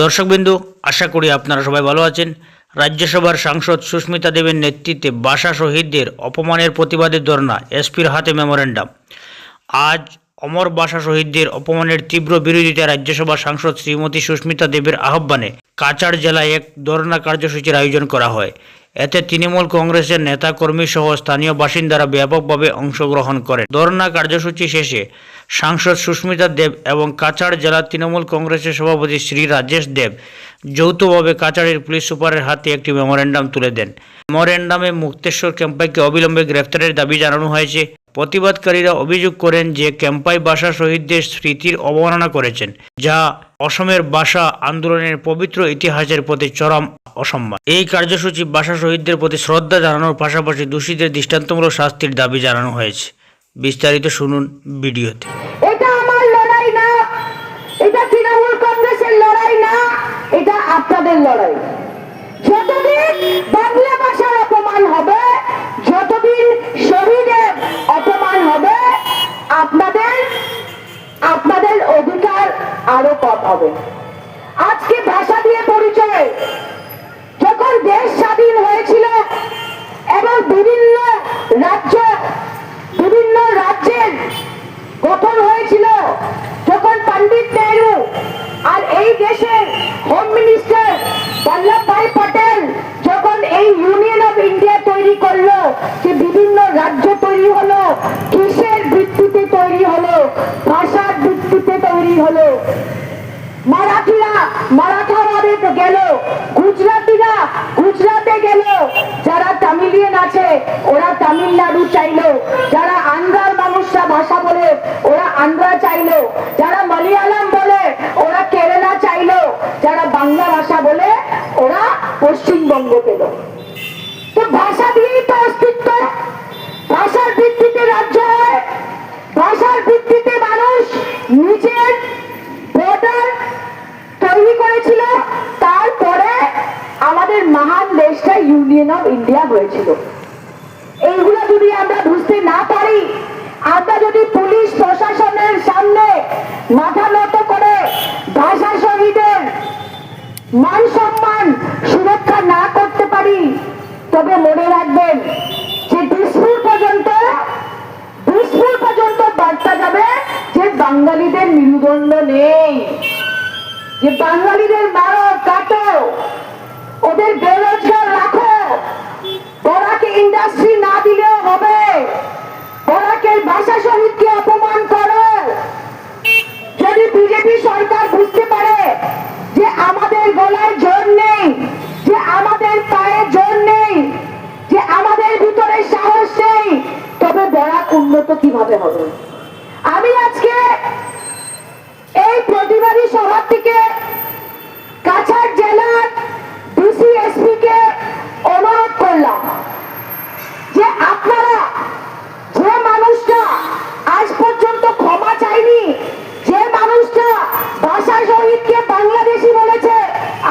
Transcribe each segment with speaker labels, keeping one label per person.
Speaker 1: দর্শকবিন্দু, আশা করি আপনারা সবাই ভালো আছেন। রাজ্যসভার সাংসদ সুস্মিতা দেবের নেতৃত্বে বাসা শহীদদের অপমানের প্রতিবাদে ধর্ণা, এসপির হাতে মেমোরেন্ডাম। আজ অমর বাসা শহীদদের অপমানের তীব্র বিরোধিতা রাজ্যসভার সাংসদ শ্রীমতী সুস্মিতা দেবের আহ্বানে কাছাড় জেলায় এক ধর্ণা কার্যসূচির আয়োজন করা হয়। এতে তৃণমূল কংগ্রেসের নেতা কর্মী সহ স্থানীয় বাসিন্দারা ব্যাপকভাবে অংশগ্রহণ করেন। ধর্ণা কার্যসূচি শেষে সাংসদ সুস্মিতা দেব এবং কাছাড় জেলা তৃণমূল কংগ্রেসের সভাপতি শ্রী রাজেশ দেব যৌথভাবে কাছাড়ের পুলিশ সুপারের হাতে একটি মেমোরেন্ডাম তুলে দেন। মেমোরেন্ডামে মুক্তেশ্বর ক্যাম্পাইকে অবিলম্বে গ্রেফতারের দাবি জানানো হয়েছে। প্রতিবাদকারীরা অভিযোগ করেন যে ক্যাম্পাই ভাষা শহীদদের স্মৃতির অবমাননা করেছেন, যা অসমের ভাষা আন্দোলনের পবিত্র ইতিহাসের প্রতি চরম অসম্মান। এই কার্যসূচি ভাষা শহীদদের প্রতি শ্রদ্ধা জানানোর পাশাপাশি দোষীদের দৃষ্টান্তমূলক শাস্তির দাবি জানানো হয়েছে। বিস্তারিত শুনুন ভিডিওতে।
Speaker 2: লড়াই। যতদিন বাংলা ভাষার অপমান হবে, যতদিন শহীদের অপমান হবে আপনাদের আপনাদের অধিকার আরও কম হবে। আজকে ভাষা দিয়ে পরিচয়। যখন দেশ স্বাধীন হয়েছিল এবং বিভিন্ন রাজ্য, বিভিন্ন রাজ্যের গঠন হয়েছিল, যখন পণ্ডিত নেহরু আর এই দেশের হোম মিনিস্টার বল্লভ ভাই পটেল যখন এই ইউনিয়ন অফ ইন্ডিয়া তৈরি করল, যে বিভিন্ন রাজ্য তৈরি হলো, কিসের ভিত্তিতে তৈরি হলো, ভাষার ভিত্তিতে তৈরি হলো মারাঠিরা মারাঠাবাদে গেল, গুজরাটিরা গুজরাটে গেল। যারা তামিলিয়ান আছে, ওরা তামিলনাড়ু চাইলো। যারা আন্ধ্রার মানুষরা ভাষা বলে, ওরা আন্ধ্রা চাইলো। যারা মালয়ালম বলে, ওরা কেরালা চাইলো। যারা বাংলা ভাষা বলে, ওরা পশ্চিমবঙ্গ পেল। তো ভাষা দিয়েই তো অস্তিত্ব। ভাষার ভিত্তিতে রাজ্য হয়, ভাষার ভিত্তিতে মানুষ নিজের আমাদের মহান দেশটা ইউনিয়ন অফ ইন্ডিয়া হয়েছিল। এইগুলো যদি আমরা বুঝতে না পারি, আমরা যদি পুলিশ প্রশাসনের সামনে মাথা নত করে ভাষা শহীদের মান সম্মান সুরক্ষা না করতে পারি, তবে মনে রাখবেন যে দিসপুর পর্যন্ত দিসপুর পর্যন্ত বার্তা যাবে যে বাঙালিদের মেরুদণ্ড নেই। যে বাঙালিদের মারো, কাটো। ওদের বেরোজগার রাখো। বরাকে ইন্ডাস্ট্রি না দিলেও হবে। বরাকের ভাষা শহীদকে অপমান করো। যদি বিজেপি সরকার বুঝতে পারে যে আমাদের গলায় জোর নেই যে আমাদের পায়ে জোর নেই যে আমাদের ভিতরে সাহস নেই তবে বরাক উন্নত কীভাবে হবে আমি আজকে এই প্রতিবাদী সভা থেকে কাছাড় জেলার ডিসি এসপি কে অনুরোধ করলাম যে আপনারা যে মানুষটা আজ পর্যন্ত ক্ষমা চাইনি যে মানুষটা ভাষা শহীদকে বাংলাদেশি বলেছে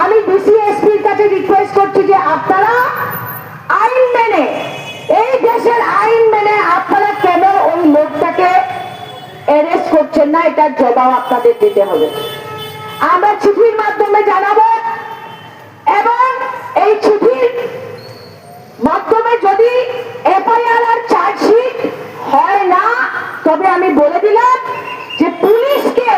Speaker 2: আমি ডিসি এসপির কাছে রিকোয়েস্ট করছি যে আপনারা আইন মেনে এই দেশের আইন মেনে আপনারা কেন ওই লোকটাকে অ্যারেস্ট করছেন না, এটার জবাব আপনাদের দিতে হবে। আমরা চিঠির মাধ্যমে জানাব এবং এই চিঠির মাধ্যমে যদি এফআইআর আর চার্জশিট হয় না, তবে আমি বলে দিলাম যে পুলিশকে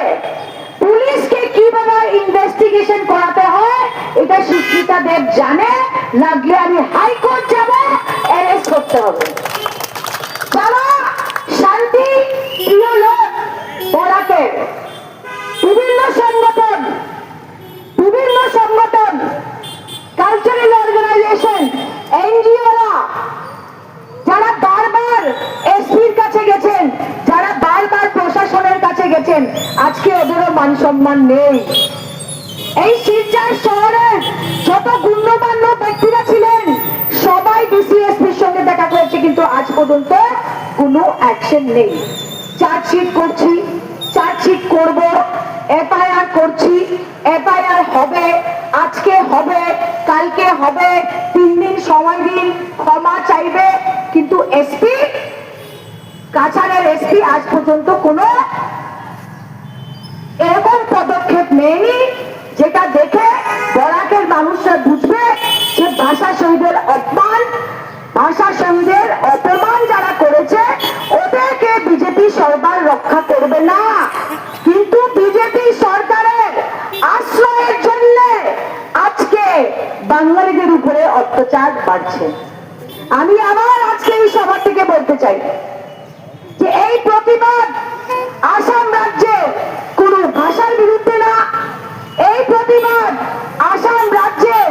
Speaker 2: পুলিশকে কীভাবে ইনভেস্টিগেশন করাতে হয়, এটা সুস্মিতা দেব জানে লাগলে আমি হাইকোর্ট যাব অ্যারেস্ট করতে হবে। মান সম্মান নেই। এই শিলচর শহরের যত গুণ্যমান্য ব্যক্তিরা ছিলেন, সবাই ডিসিএসপির সঙ্গে দেখা করেছে, কিন্তু আজ পর্যন্ত কোনো অ্যাকশন নেই। চার্জশিট করছি, চার্জশিট করব, এফআইআর করছি, এফআইআর হবে, আজকে হবে, কালকে হবে, তিন দিন সময় দিন, ক্ষমা চাইবে, কিন্তু এসপি, কাছাড়ের এসপি আজ পর্যন্ত কোনো মেইনলি যেটা দেখে বরাকের মানুষরা বুঝবে যে ভাষা শহীদের অপমান, ভাষা শহীদের অপমান যারা করেছে, ওদেরকে বিজেপি সরকার রক্ষা করবে না। কিন্তু বিজেপি সরকারের আশ্রয়ের জন্য আজকে বাঙালিদের উপরে অত্যাচার বাড়ছে। আমি আবার আজকে এই সভা থেকে বলতে চাই যে এই প্রতিবাদ। আসাম রাজ্যে